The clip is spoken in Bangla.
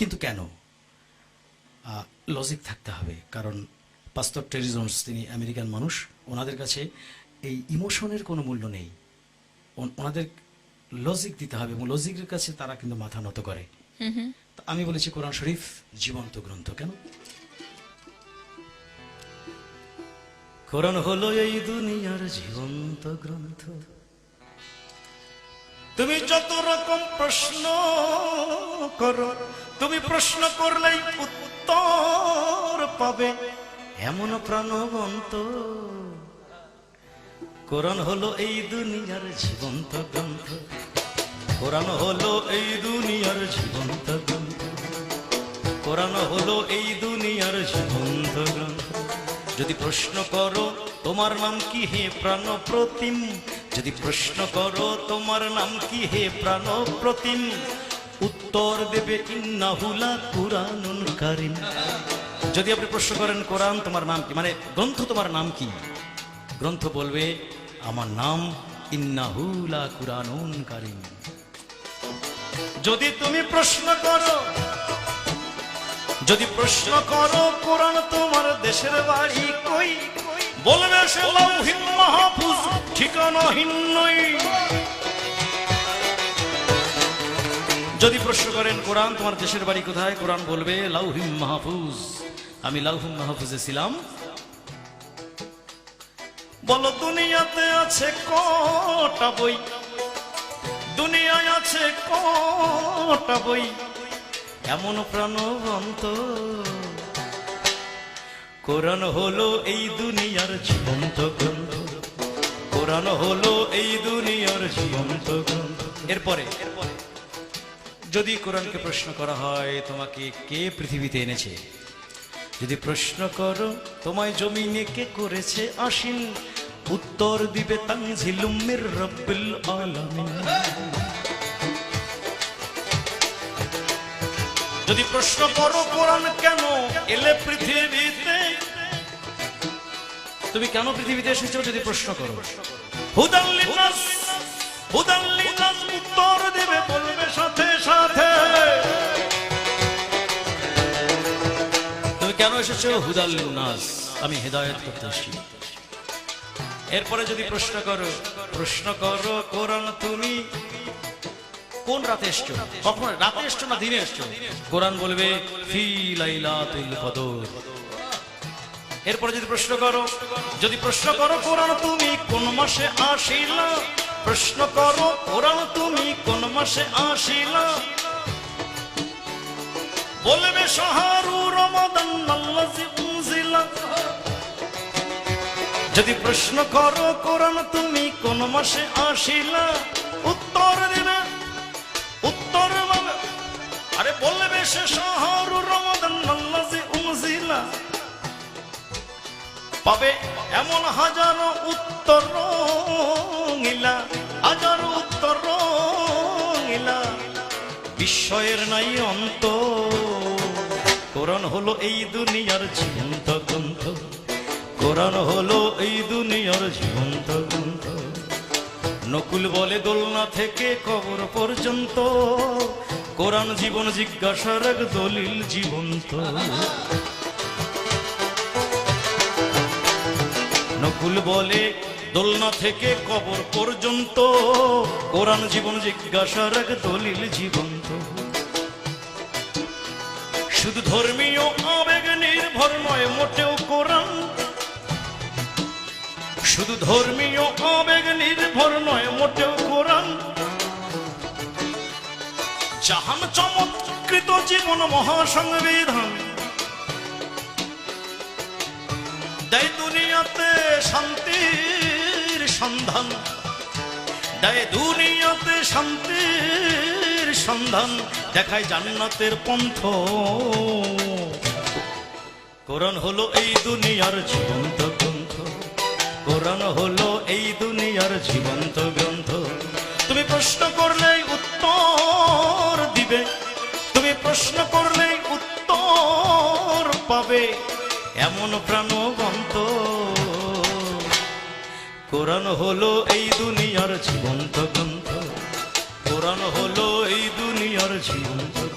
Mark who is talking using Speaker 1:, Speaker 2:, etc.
Speaker 1: কিন্তু কেন? লজিক থাকতে হবে। কারণ পাস্তর টেরিজমস তিনি আমেরিকান মানুষ ওনাদের কাছে এই ইমোশনের কোনো মূল্য নেই। ওনাদের লজিক দিতে হবে এবং লজিকের কাছে তারা কিন্তু মাথা নত করে। তো আমি বলেছি কোরআন শরীফ জীবন্ত গ্রন্থ কেন? কোরআন হলো এই দুনিয়ার জীবন্ত গ্রন্থ। যত রকম প্রশ্ন করো, তুমি প্রশ্ন করলেই উত্তর পাবে। এমন প্রাণবন্ত। কোরআন হলো এই দুনিয়ার জীবন্ত গ্রন্থ। কোরআন হলো এই দুনিয়ার জীবন্ত গ্রন্থ। কোরআন হলো এই দুনিয়ার জীবন্ত গ্রন্থ। যদি প্রশ্ন করো, তোমার নাম কি হে প্রাণ প্রতিম যদি প্রশ্ন করো, তোমার নাম কি হে প্রাণ প্রতিম উত্তর দেবে ইন্নাহুলা কুরআনুন কারিম। যদি আপনি প্রশ্ন করেন, কোরআন তোমার নাম কি? মানে গ্রন্থ তোমার নাম কি? গ্রন্থ বলবে, আমার নাম ইন্নাহুলা কুরআনুন কারিম। যদি তুমি প্রশ্ন করো, যদি প্রশ্ন করো, কোরআন তোমার দেশের বাড়ি কই? বলবে সে লৌহিন মাহফুজ ঠিকানাহীন নই যদি প্রশ্ন করেন, কোরআন তোমার দেশের বাড়ি কোথায়? কোরআন বলবে লাউহিম মাহফুজ আমি লাউহিম মাহফুজে ছিলাম। বলো, দুনিয়াতে আছে কটা বই? দুনিয়ায় আছে কটা বই? এমন প্রাণবন্ত কোরআন হলো এই দুনিয়ার জীবন্ত গ্রন্থ। কোরআন হলো এই দুনিয়ার জীবন্ত গ্রন্থ। এরপরে, যদি কোরআনকে প্রশ্ন করা হয়, তোমাকে কে পৃথিবীতে এনেছে? যদি প্রশ্ন করো, তোমায় জমিনে কে করেছে আসিন উত্তর দিবে তানজিলুমের রব্বিল আলামিন। যদি প্রশ্ন করো কোরআন কেন এলে পৃথিবীতে? তুমি কেন পৃথিবীতে এসেছ যদি প্রশ্ন করো? উত্তর দেবে বলবে সাথে সাথে। তুমি কেন এসেছ? হুদাল্লিনাস আমি হেদায়েত করতে এসেছি। এরপরে যদি প্রশ্ন করো প্রশ্ন করো কোরআন তুমি কোন রাতে এসছো? কখন রাতে এসছো না দিনে এসছো? কোরআন বলবে ফি লাইলাতুল কদর। এরপরে যদি প্রশ্ন করো যদি প্রশ্ন করো কোরআন তুমি কোন মাসে আসিলা? প্রশ্ন করো কোরআন তুমি কোন মাসে আসিলা? বলবে শাহরু রমাদান উনজিলা। যদি প্রশ্ন করো কোরআন তুমি কোন মাসে আসিলা? উত্তর দিবে বলবে সে শাহরু রমাদান আল্লাজি উনজিলা পাবে এমন হাজারো উত্তর রঙিলা, হাজারো উত্তর রঙিলা। বিস্ময়ের নাই অন্ত কোরআন হলো এই দুনিয়ার জীবন্ত গ্রন্থ। কোরআন হলো এই দুনিয়ার জীবন্ত গ্রন্থ। নকুল বলে দোলনা থেকে কবর পর্যন্ত। কোরআন জীবন জিজ্ঞাসার এক দলিল জীবন্ত। নকুল বলে, দোলনা থেকে কবর পর্যন্ত। কোরআন জীবন জিজ্ঞাসার এক দলিল জীবন্ত। শুধু ধর্মীয় আবেগ নির্ভর নয়, মোটেও কোরআন। শুধু ধর্মীয় আবেগ নির্ভর নয়, মোটেও কোরআন। জাহান চমৎকৃত জীবন মহাসংবিধান দেয় দুনিয়াতে শান্তির সন্ধান। দেয় দুনিয়াতে শান্তির সন্ধান। দেখায় জান্নাতের পন্থ। কোরআন হলো এই দুনিয়ার জীবন্ত গ্রন্থ। কোরআন হলো এই দুনিয়ার জীবন্ত গ্রন্থ। তুমি প্রশ্ন প্রাণবন্ত। কোরআন হলো এই দুনিয়ার জীবন্ত গ্রন্থ। কোরআন হলো এই দুনিয়ার জীবন্ত